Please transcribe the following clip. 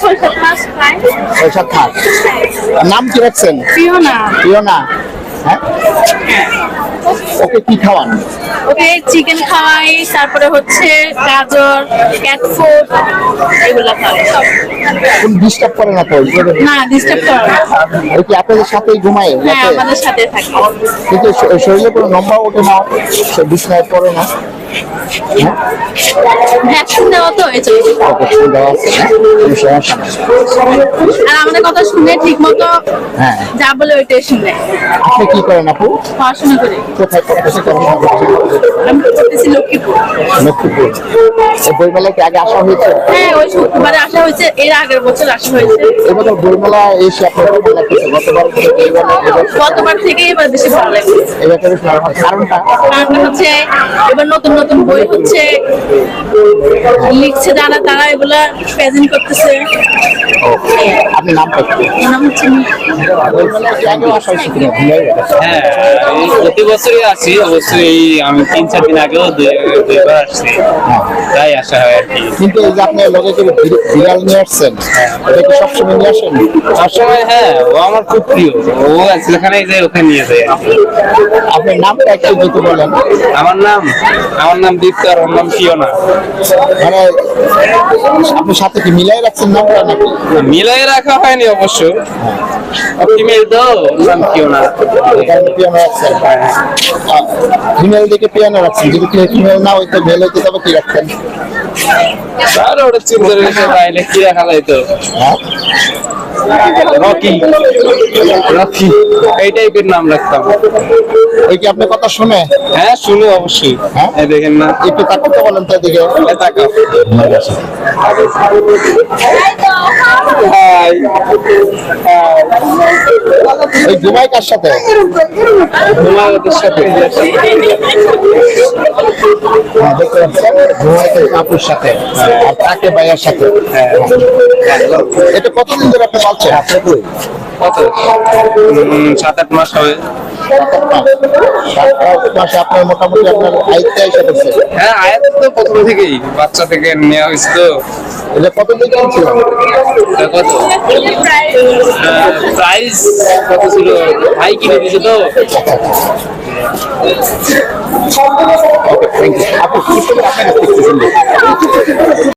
ছয় সাত মাস প্রায় ছয় সাত মাস নাম কি রাখছেন? হ্যাঁ? ওকে কি খাওয়ান? ওকে চিকেন খাওয়াই তারপরে হচ্ছে গাজর ক্যাট ফুড এগুলো খাওয়াই কোন ডিস্টার্ব করে না তো? না ডিস্টার্ব করে না। ওই কি আপনাদের সাথেই ঘুমায়? হ্যাঁ আমাদের সাথে থাকে। কিন্তু শরীরে কোনো লম্বা ওঠে না সে বিছনায় পড়ে না। ভ্যাকসিন দেওয়া তো আর আমাদের কথা শুনে ঠিক মতো হ্যাঁ। যা বলে ওইটাই শুনে আপনি কি করেন আপু? পড়াশোনা করি। কোথায় পড়তেছে পড়াশোনা করছেন? আমি করতেছি লক্ষ্মীপুর। লক্ষ্মীপুর। এই বইমেলায় কি আগে আসা হয়েছে? হ্যাঁ ওই শুক্রবারে আসা হয়েছে এর আগের বছর আসা হয়েছে। এবার বইমেলা এসে আপনার কেমন লাগতেছে গতবার এবার গতবার থেকে এবার বেশি ভালো এবার হয়। কারণটা হচ্ছে এবার নতুন নতুন বই হচ্ছে লিখছে যারা তারা এগুলা প্রেজেন্ট করতেছে। আপনি নাম হচ্ছে। হ্যাঁ প্রতি বছরই আসি অবশ্যই আমি তিন চার দিন আগেও দুইবার আসছি তাই আসা হয় আর কি। কিন্তু এই যে আপনি লগে করে বিড়াল নিয়ে আসছেন এটা কি সবসময় নিয়ে আসেন? সবসময় হ্যাঁ ও আমার খুব প্রিয়। ও যেখানে যায় ওখানে নিয়ে যায়। আপনার নামটা একটু যদি বলেন। আমার নাম আমার নাম দীপ্ত আর ওর নাম পিওনা মানে আপনি সাথে কি মিলাই রাখছেন নামটা নাকি? মিলাই রাখা হয়নি অবশ্য। ফিমেল তো নাম এখানে পিয়ানো রাখছেন? ফিমেল দিকে পিয়ানো রাখছেন। যদি ফিমেল না হইতো মেল হইতো তবে কি রাখতেন? আর ওটা চিন্তা রেখে তাইলে কি রাখা যাইতো? হ্যাঁ? রকি। রকি। এই টাইপের নাম রাখতাম। ওই কি আপনার কথা শুনে? হ্যাঁ শুনে অবশ্যই। হ্যাঁ? দেখেন না। একটু তাকাতে বলেন তাই এদিকে। তাকাও। হাই ওই ঘুমাই কার সাথে। তোমার ওদের সাথে হ্যাঁ আপুর সাথে আর তাকে ভাইয়ের সাথে? এটা কতদিন ধরে আপনি পালছেন? কত? সাত আট মাস হবে। আপনার মোটামুটি আপনার আয়ত্তে এসে হ্যাঁ আয়াত তো প্রথম থেকেই। বাচ্চা থেকে নেওয়া হয়েছে তো। এটা কতদিন কিনছিলেন তা কত প্রাইস কত ছিল ভাই কিনে দিছে তো আপনি কি করে আপনার?